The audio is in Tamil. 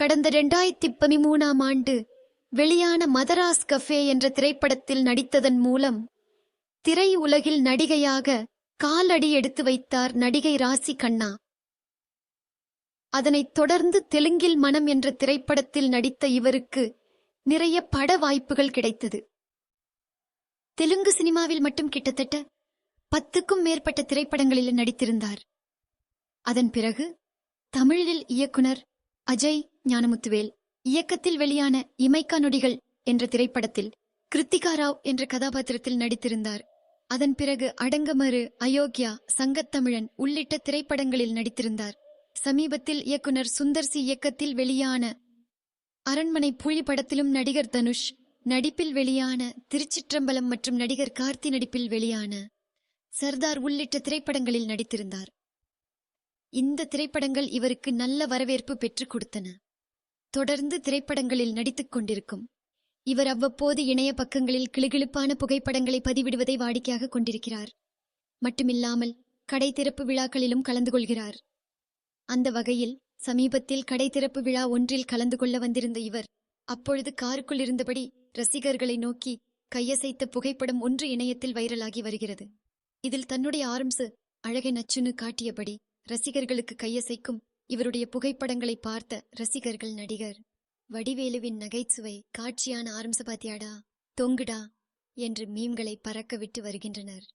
கடந்த இரண்டாயிரத்தி பதிமூணாம் ஆண்டு வெளியான மதராஸ் கஃபே என்ற திரைப்படத்தில் நடித்ததன் மூலம் திரை உலகில் நடிகையாக காலடி எடுத்து வைத்தார் நடிகை ராசி கண்ணா. அதனைத் தொடர்ந்து தெலுங்கில் மனம் என்ற திரைப்படத்தில் நடித்த இவருக்கு நிறைய பட வாய்ப்புகள் கிடைத்தது. தெலுங்கு சினிமாவில் மட்டும் கிட்டத்தட்ட பத்துக்கும் மேற்பட்ட திரைப்படங்களில் நடித்திருந்தார். அதன் பிறகு தமிழில் இயக்குனர் அஜய் ஞானமுத்துவேல் இயக்கத்தில் வெளியான இமைக்கா நொடிகள் என்ற திரைப்படத்தில் கிருத்திகா ராவ் என்ற கதாபாத்திரத்தில் நடித்திருந்தார். அதன் பிறகு அடங்கமறு அயோக்யா சங்கத்தமிழன் உள்ளிட்ட திரைப்படங்களில் நடித்திருந்தார். சமீபத்தில் இயக்குனர் சுந்தர்சி இயக்கத்தில் வெளியான அரண்மனை புலி படத்திலும் நடிகர் தனுஷ் நடிப்பில் வெளியான திருச்சிற்றம்பலம் மற்றும் நடிகர் கார்த்தி நடிப்பில் வெளியான சர்தார் உள்ளிட்ட திரைப்படங்களில் நடித்திருந்தார். இந்த திரைப்படங்கள் இவருக்கு நல்ல வரவேற்பு பெற்றுக் கொடுத்தன. தொடர்ந்து திரைப்படங்களில் நடித்துக் கொண்டிருக்கும். இவர் அவ்வப்போது இணைய பக்கங்களில் கிளுகிளுப்பான புகைப்படங்களை பதிவிடுவதை வாடிக்கையாக கொண்டிருக்கிறார். மட்டுமில்லாமல் கடை திறப்பு விழாக்களிலும் கலந்து கொள்கிறார். அந்த வகையில் சமீபத்தில் கடை திறப்பு விழா ஒன்றில் கலந்து கொள்ள வந்திருந்த இவர் அப்பொழுது காருக்குள் இருந்தபடி ரசிகர்களை நோக்கி கையசைத்த புகைப்படம் ஒன்று இணையத்தில் வைரலாகி வருகிறது. இதில் தன்னுடைய ஆரம்சு அழகை நச்சுன்னு காட்டியபடி ரசிகர்களுக்கு கையசைக்கும் இவருடைய புகைப்படங்களை பார்த்த ரசிகர்கள் நடிகர் வடிவேலுவின் நகைச்சுவை காட்சியான ஆரம்சபாத்தியாடா தொங்குடா என்று மீம்களை பறக்க விட்டு வருகின்றனர்.